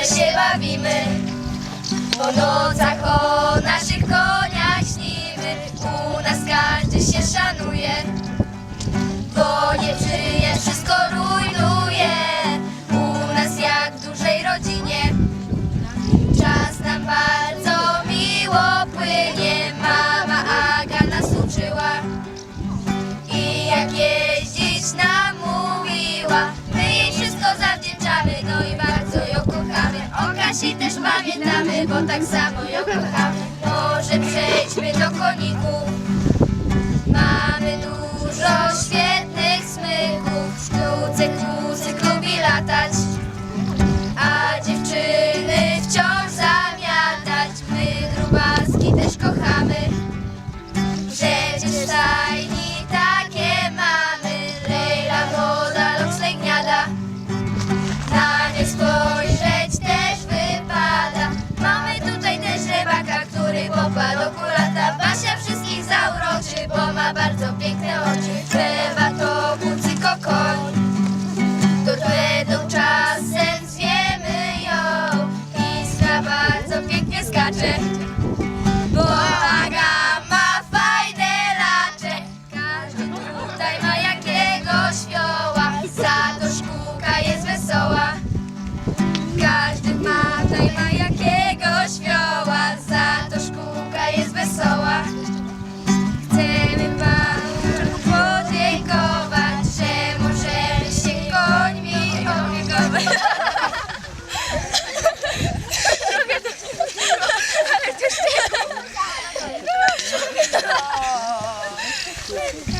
dobrze się bawimy. Po nocach o naszych koniach śnimy, u nas każdy się szanuje. Bo nieczyje wszystko rujnuje, u nas jak w dużej rodzinie. Czas nam bardzo miło płynie, Kasi też pamiętamy, bo tak samo ją kochamy. Bo Aga ma fajne lacze. Każdy tutaj ma jakiegoś fioła. Za to szkółka jest wesoła. Każdy ma tutaj ma jakiegoś fioła. Za to szkółka jest wesoła. Chcemy panu podziękować Że możemy się końmi opiekować Yeah.